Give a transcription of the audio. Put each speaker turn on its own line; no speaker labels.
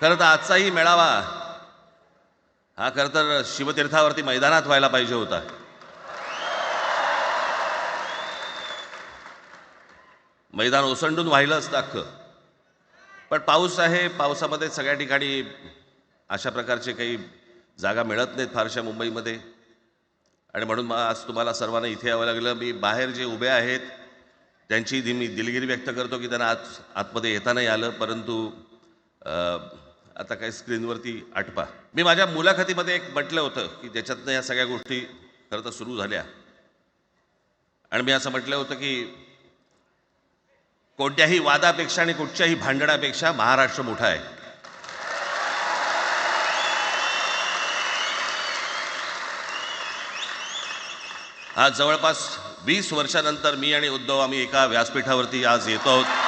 खरं तर आजचाही मेळावा हा खरं तर शिवतीर्थावरती मैदानात व्हायला पाहिजे होता. मैदान ओसंडून व्हायलं असतं अख्खं. पण पाऊस आहे पावसामध्ये सगळ्या ठिकाणी अशा प्रकारचे काही जागा मिळत नाहीत फारशा मुंबईमध्ये. आणि म्हणून मग आज तुम्हाला सर्वांना इथे यावं लागलं. मी बाहेर जे उभे आहेत त्यांची दि- मी दिलगिरी व्यक्त करतो की त्यांना आत आतमध्ये येता नाही आलं. परंतु आता काही स्क्रीनवरती आटपा. मी माझ्या मुलाखतीमध्ये एक म्हटलं होतं की ज्याच्यातनं या सगळ्या गोष्टी खरं तर सुरू झाल्या. आणि मी असं म्हटलं होतं की कोणत्याही वादापेक्षा आणि कुठच्याही भांडणापेक्षा महाराष्ट्र मोठा आहे. आज जवळपास वीस वर्षानंतर मी आणि उद्धव आम्ही एका व्यासपीठावरती आज येतो आहोत.